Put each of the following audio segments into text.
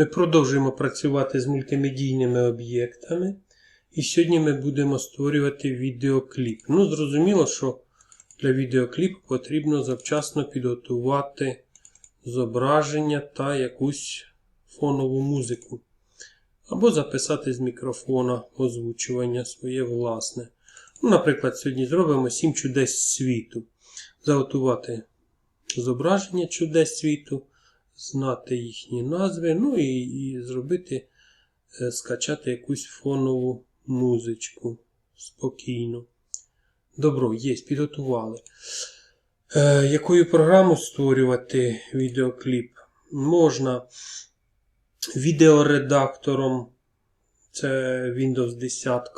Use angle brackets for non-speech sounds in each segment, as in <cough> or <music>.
Ми продовжуємо працювати з мультимедійними об'єктами. І сьогодні ми будемо створювати відеокліп. Ну, зрозуміло, що для відеокліпу потрібно завчасно підготувати зображення та якусь фонову музику. Або записати з мікрофона озвучування своє власне. Ну, Наприклад, сьогодні зробимо 7 чудес світу. Заготувати зображення чудес світу, знати їхні назви, ну і, і зробити, е, скачати якусь фонову музичку спокійно. Добро, є, підготували. Е, якою програму створювати відеокліп? Можна відеоредактором, це Windows 10.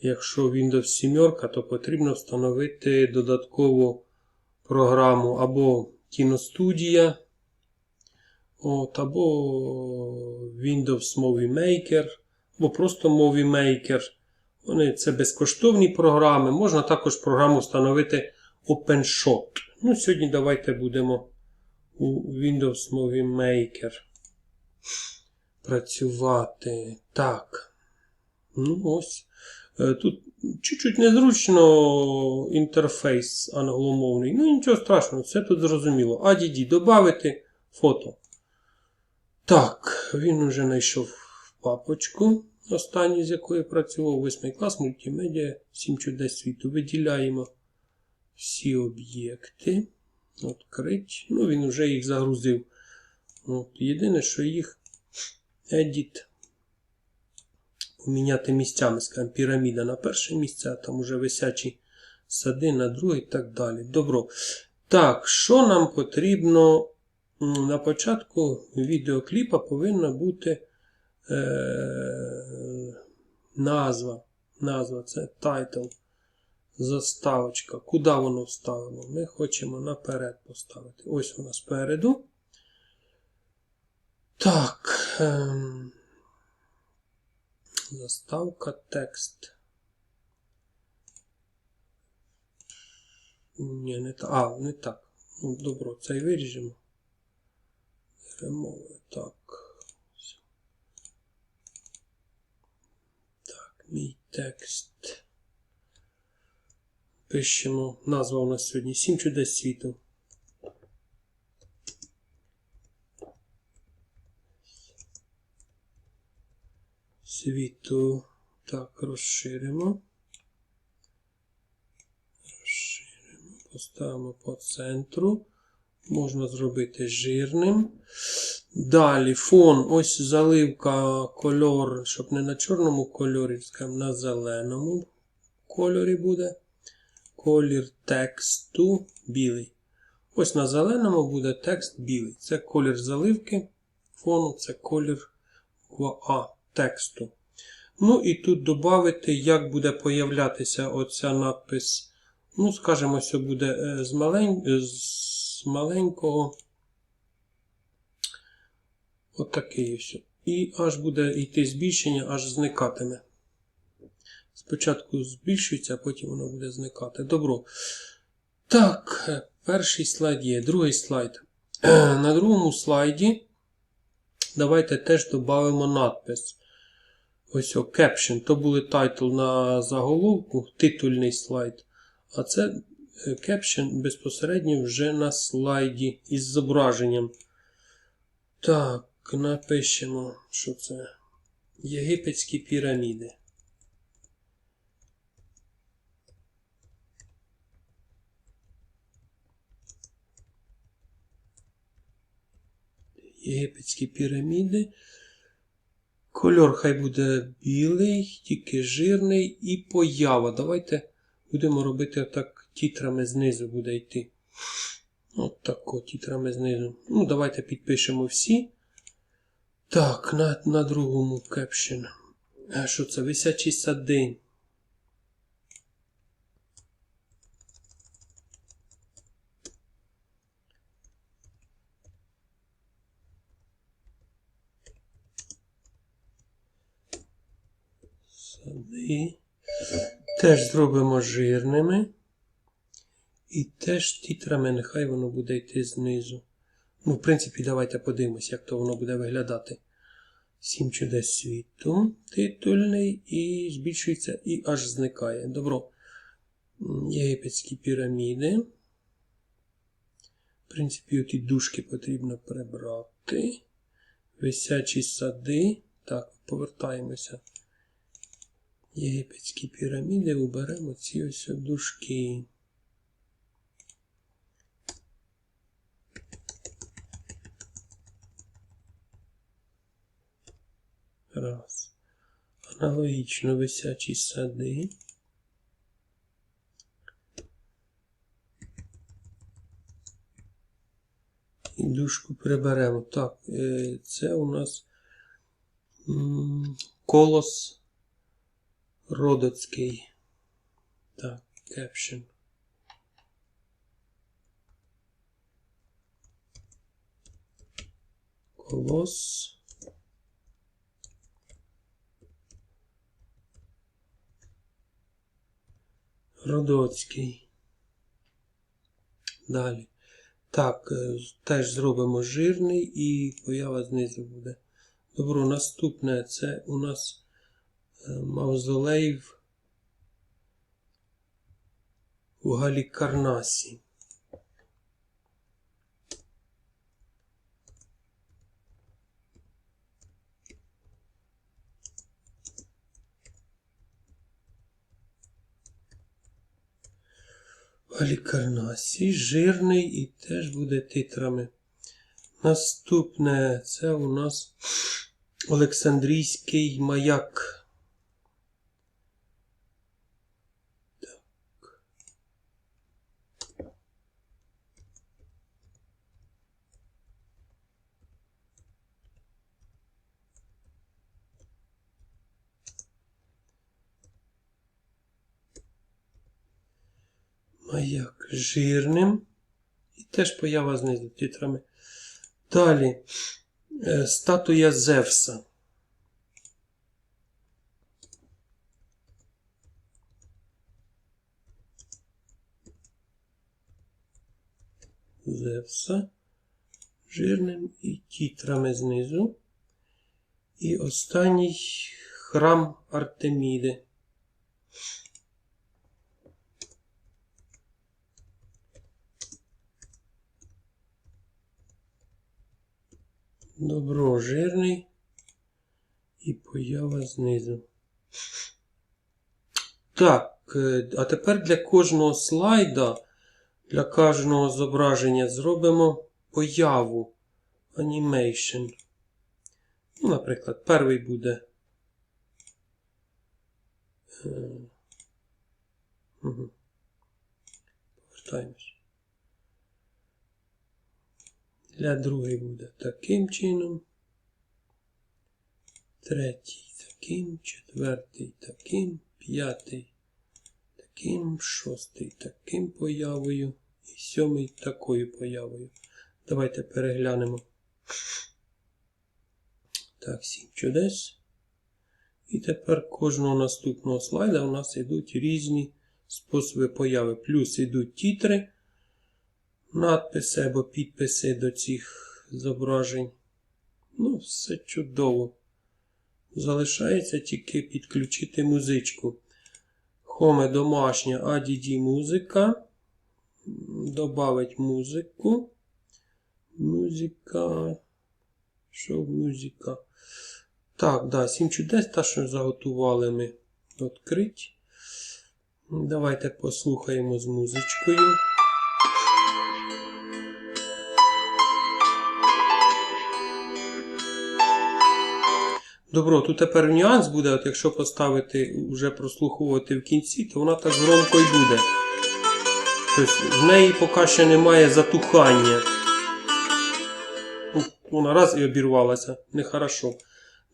Якщо Windows 7, то потрібно встановити додаткову програму або KinoStudio, от, або Windows Movie Maker, або просто Movie Maker. Вони це безкоштовні програми. Можна також програму встановити OpenShot. Ну, Сьогодні давайте будемо у Windows Movie Maker працювати. Так. Ну ось. Е, Тут чуть-чуть незручно інтерфейс англомовний. Ну нічого страшного, все тут зрозуміло. ADD додати фото. Так, він уже знайшов папочку, останню з якої працював 8 клас мультимедіа 7 чудес світу. Виділяємо всі об'єкти. Открить. Ну, він вже їх загрузив. От, Єдине, що їх edit поміняти місцями, скажімо, піраміда на перше місце, а там уже висячі сади на друге і так далі. Добро. Так, що нам потрібно? На початку відеокліпа повинна бути е, назва. Назва це title. Заставочка. Куди воно вставимо? Ми хочемо наперед поставити. Ось вона спереду. Так. Ем, заставка текст. Ні, не так. А, не так. Ну, добро, це і виріжемо. Беремо так. Так, мій текст. Пишемо. Назва у нас сьогодні 7 чудес світу. Світу. Так, розширимо. Розширимо. Поставимо по центру. Можна зробити жирним. Далі фон. Ось заливка кольор, щоб не на чорному кольорі, скажімо, на зеленому кольорі буде. Колір тексту білий. Ось на зеленому буде текст білий. Це колір заливки фону, це колір А тексту. Ну і тут додати, як буде появлятися оця надпис. Ну, скажімо, що буде е, з, малень... е, з маленького. Отакий ось. І аж буде йти збільшення, аж зникатиме. Спочатку збільшується, а потім воно буде зникати. Добро. Так, перший слайд є. Другий слайд. <clears throat> На другому слайді давайте теж додамо надпис. Ось о, caption. То були тайтл на заголовку, титульний слайд. А це caption безпосередньо вже на слайді із зображенням. Так, напишемо, що це. Єгипетські піраміди. Єгипетські піраміди. Кольор хай буде білий, тільки жирний і поява. Давайте будемо робити так тітрами знизу буде йти. От так от тітрами знизу. Ну, давайте підпишемо всі. Так, на, на другому кепшн. А що це? Висячі сади. Сади. Теж зробимо жирними. І теж тітрами нехай воно буде йти знизу. Ну, в принципі, давайте подивимось, як то воно буде виглядати. Сім чудес світу титульний і збільшується і аж зникає. Добро. Єгипетські піраміди. В принципі, ті дужки потрібно прибрати. Висячі сади. Так, повертаємося. Єгипетські піраміди уберемо ці ось дужки. Раз. Аналогічно висячі сади. І дужку приберемо. Так, е, це у нас колос Родоцький. Так, кепшн. Колос. Родоцький. Далі. Так, е, теж зробимо жирний і поява знизу буде. Добро, наступне це у нас е, мавзолей в- Галікарнасі. Галікарнасі, жирний і теж буде титрами. Наступне це у нас Олександрійський маяк. Маяк жирним. І теж поява знизу титрами. Далі. Е, Статуя Зевса. Зевса. Жирним і тітрами знизу. І останній храм Артеміди. Добро жирний і поява знизу. Так, е, а тепер для кожного слайда, для кожного зображення зробимо появу Animation. Ну, наприклад, перший буде. е. Повертаємось. Для другої буде таким чином. Третій таким, четвертий таким, п'ятий таким, шостий таким появою і сьомий такою появою. Давайте переглянемо. Так, сім чудес. І тепер кожного наступного слайда у нас йдуть різні способи появи. Плюс йдуть тітри надписи або підписи до цих зображень. Ну, все чудово. Залишається тільки підключити музичку. Хоме домашня ADD музика. Добавить музику. Музика. Що музика? Так, да, 7 чудес, та, що заготували ми відкрить. Давайте послухаємо з музичкою. Добро, тут тепер нюанс буде, от якщо поставити, вже прослуховувати в кінці, то вона так громко й буде. Тобто в неї поки ще немає затухання. Вона раз і обірвалася. Нехорошо.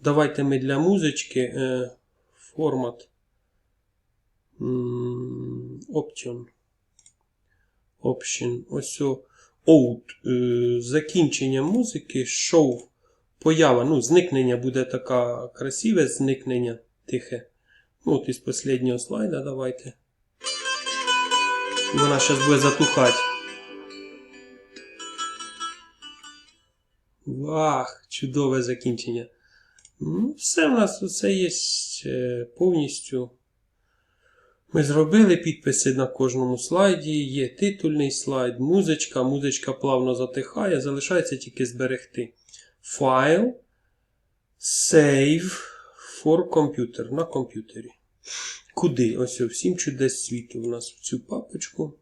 Давайте ми для музички е, формат Option. Option. Ось Out. Е, закінчення музики, шоу. Поява, ну, зникнення буде така красиве зникнення тихе. Ну, от із останнього слайда давайте. Вона зараз буде затухати. Вах, чудове закінчення. Ну, Все в нас все є е, повністю. Ми зробили підписи на кожному слайді. Є титульний слайд, музичка. Музичка плавно затихає, залишається тільки зберегти. Файл. Save for computer на комп'ютері. Куди? Ось всім чудес світу у нас в цю папочку.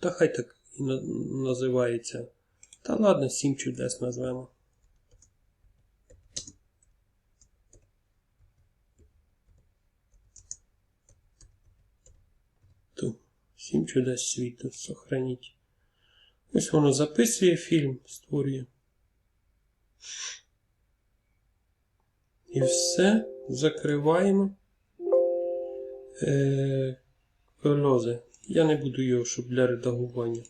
Та хай так і називається. Та ладно, сім чудес назвемо. Ту. Сім чудес світу. Сохраніть. Ось воно записує фільм, створює. І все. Закриваємо. Е, Клозе. Я не буду його, щоб для редагування.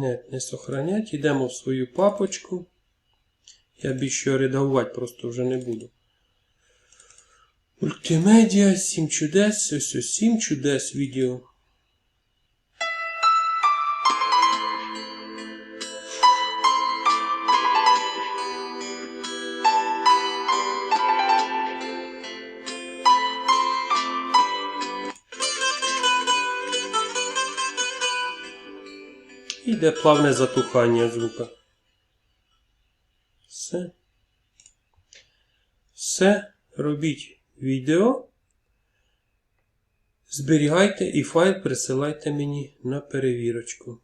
Не, не сохранять. Йдемо в свою папочку. Я більше редагувати просто вже не буду. Мультимедіа, 7 чудес, ось ось 7 чудес відео. Іде плавне затухання звука. Все. Все. Робіть відео. Зберігайте і файл присилайте мені на перевірочку.